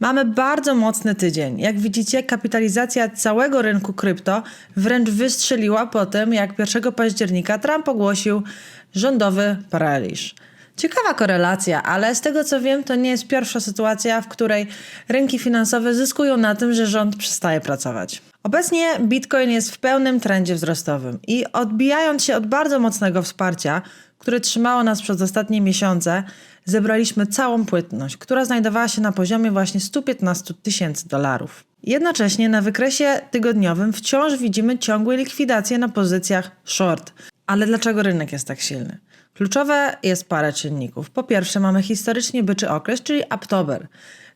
Mamy bardzo mocny tydzień. Jak widzicie, kapitalizacja całego rynku krypto wręcz wystrzeliła po tym, jak 1 października Trump ogłosił rządowy paraliż. Ciekawa korelacja, ale z tego co wiem, to nie jest pierwsza sytuacja, w której rynki finansowe zyskują na tym, że rząd przestaje pracować. Obecnie Bitcoin jest w pełnym trendzie wzrostowym i odbijając się od bardzo mocnego wsparcia, które trzymało nas przez ostatnie miesiące, zebraliśmy całą płynność, która znajdowała się na poziomie właśnie 115 tysięcy dolarów. Jednocześnie na wykresie tygodniowym wciąż widzimy ciągłe likwidacje na pozycjach short. Ale dlaczego rynek jest tak silny? Kluczowe jest parę czynników. Po pierwsze, mamy historycznie byczy okres, czyli Oktober.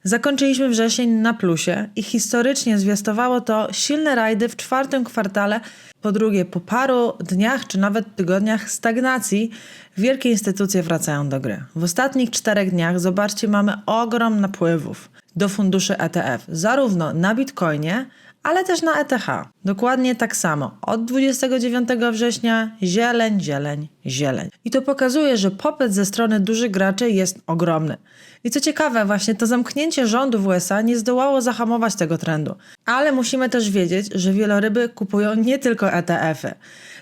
Zakończyliśmy wrzesień na plusie i historycznie zwiastowało to silne rajdy w czwartym kwartale. Po drugie, po paru dniach czy nawet tygodniach stagnacji wielkie instytucje wracają do gry. W ostatnich czterech dniach, zobaczcie, mamy ogrom napływów do funduszy ETF, zarówno na Bitcoinie, ale też na ETH. Dokładnie tak samo. Od 29 września zieleń, zieleń, zieleń. I to pokazuje, że popyt ze strony dużych graczy jest ogromny. I co ciekawe, właśnie to zamknięcie rządu w USA nie zdołało zahamować tego trendu. Ale musimy też wiedzieć, że wieloryby kupują nie tylko ETF-y.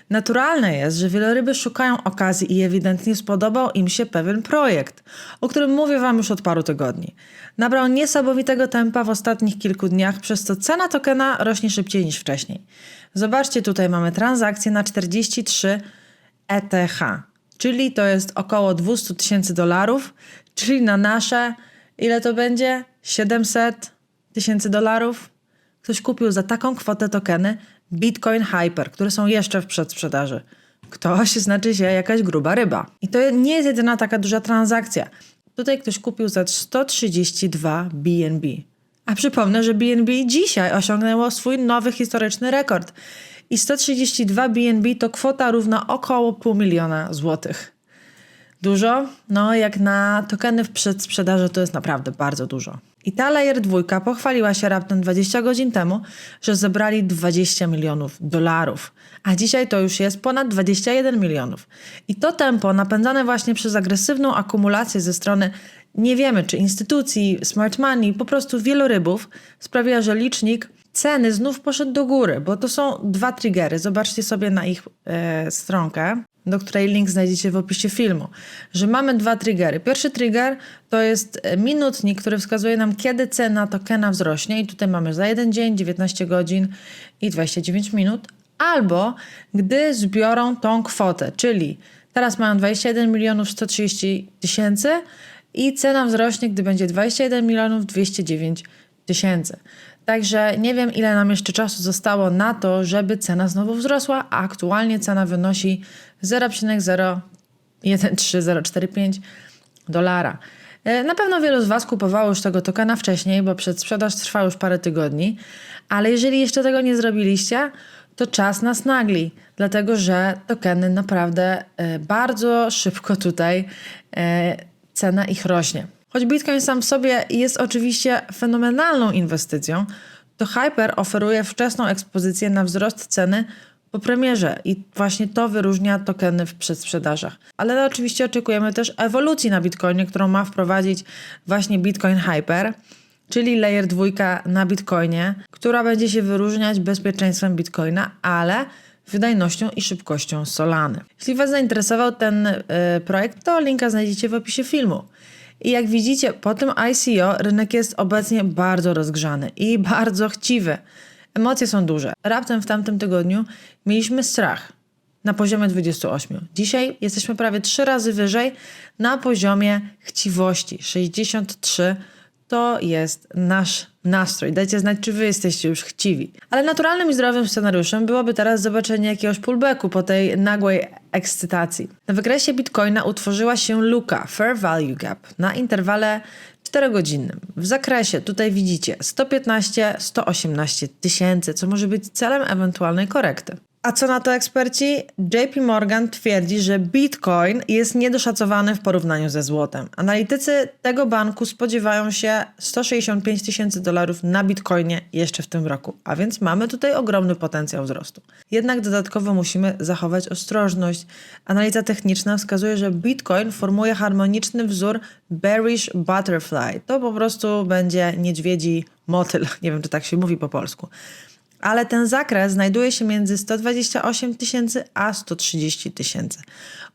Naturalne jest, że wieloryby szukają okazji i ewidentnie spodobał im się pewien projekt, o którym mówię Wam już od paru tygodni. Nabrał niesamowitego tempa w ostatnich kilku dniach, przez co cena tokena rośnie szybciej niż wcześniej. Zobaczcie, tutaj mamy transakcję na 43 ETH, czyli to jest około 200 tysięcy dolarów, czyli na nasze, ile to będzie? 700 tysięcy dolarów? Ktoś kupił za taką kwotę tokeny Bitcoin Hyper, które są jeszcze w przedsprzedaży. Ktoś znaczy się jakaś gruba ryba. I to nie jest jedyna taka duża transakcja. Tutaj ktoś kupił za 132 BNB. A przypomnę, że BNB dzisiaj osiągnęło swój nowy historyczny rekord. I 132 BNB to kwota równa około pół miliona złotych. Dużo? No, jak na tokeny w przedsprzedaży to jest naprawdę bardzo dużo. I ta Layer 2 pochwaliła się raptem 20 godzin temu, że zebrali 20 milionów dolarów, a dzisiaj to już jest ponad 21 milionów. I to tempo napędzane właśnie przez agresywną akumulację ze strony nie wiemy czy instytucji, smart money, po prostu wielorybów sprawia, że licznik ceny znów poszedł do góry, bo to są dwa triggery. Zobaczcie sobie na ich e, stronkę do której link znajdziecie w opisie filmu, że mamy dwa triggery. Pierwszy trigger to jest minutnik, który wskazuje nam, kiedy cena tokena wzrośnie i tutaj mamy za jeden dzień, 19 godzin i 29 minut, albo gdy zbiorą tą kwotę, czyli teraz mają 21 milionów 130 tysięcy i cena wzrośnie, gdy będzie 21 milionów 209 tysięcy. Także nie wiem, ile nam jeszcze czasu zostało na to, żeby cena znowu wzrosła, a aktualnie cena wynosi 0,013045 dolara. E, na pewno wielu z Was kupowało już tego tokena wcześniej, bo przedsprzedaż trwa już parę tygodni, ale jeżeli jeszcze tego nie zrobiliście, to czas nas nagli, dlatego że tokeny naprawdę e, bardzo szybko tutaj e, cena ich rośnie. Choć Bitcoin sam w sobie jest oczywiście fenomenalną inwestycją, to Hyper oferuje wczesną ekspozycję na wzrost ceny po premierze i właśnie to wyróżnia tokeny w przedsprzedażach. Ale oczywiście oczekujemy też ewolucji na Bitcoinie, którą ma wprowadzić właśnie Bitcoin Hyper, czyli layer 2 na Bitcoinie, która będzie się wyróżniać bezpieczeństwem Bitcoina, ale wydajnością i szybkością Solany. Jeśli Was zainteresował ten y, projekt, to linka znajdziecie w opisie filmu. I jak widzicie, po tym ICO rynek jest obecnie bardzo rozgrzany i bardzo chciwy. Emocje są duże. Raptem w tamtym tygodniu mieliśmy strach na poziomie 28. Dzisiaj jesteśmy prawie trzy razy wyżej na poziomie chciwości 63 to jest nasz nastrój. Dajcie znać, czy wy jesteście już chciwi. Ale naturalnym i zdrowym scenariuszem byłoby teraz zobaczenie jakiegoś pullbacku po tej nagłej ekscytacji. Na wykresie Bitcoina utworzyła się luka Fair Value Gap na interwale 4-godzinnym. W zakresie tutaj widzicie 115-118 tysięcy, co może być celem ewentualnej korekty. A co na to eksperci? JP Morgan twierdzi, że Bitcoin jest niedoszacowany w porównaniu ze złotem. Analitycy tego banku spodziewają się 165 tysięcy dolarów na Bitcoinie jeszcze w tym roku, a więc mamy tutaj ogromny potencjał wzrostu. Jednak dodatkowo musimy zachować ostrożność. Analiza techniczna wskazuje, że Bitcoin formuje harmoniczny wzór bearish butterfly. To po prostu będzie niedźwiedzi motyl, nie wiem czy tak się mówi po polsku ale ten zakres znajduje się między 128 tysięcy a 130 tysięcy.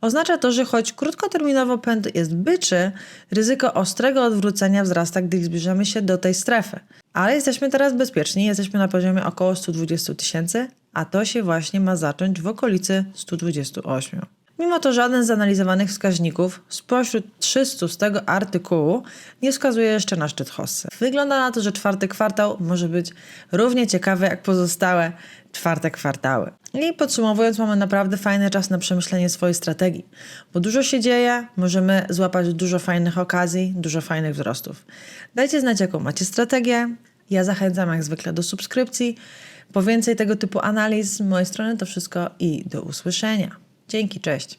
Oznacza to, że choć krótkoterminowo pęd jest byczy, ryzyko ostrego odwrócenia wzrasta, gdy zbliżamy się do tej strefy. Ale jesteśmy teraz bezpieczni, jesteśmy na poziomie około 120 tysięcy, a to się właśnie ma zacząć w okolicy 128. Mimo to żaden z analizowanych wskaźników spośród 300 z tego artykułu nie wskazuje jeszcze na szczyt hossy. Wygląda na to, że czwarty kwartał może być równie ciekawy jak pozostałe czwarte kwartały. I podsumowując, mamy naprawdę fajny czas na przemyślenie swojej strategii, bo dużo się dzieje, możemy złapać dużo fajnych okazji, dużo fajnych wzrostów. Dajcie znać, jaką macie strategię. Ja zachęcam jak zwykle do subskrypcji. Po więcej tego typu analiz z mojej strony to wszystko i do usłyszenia. Dzięki, cześć.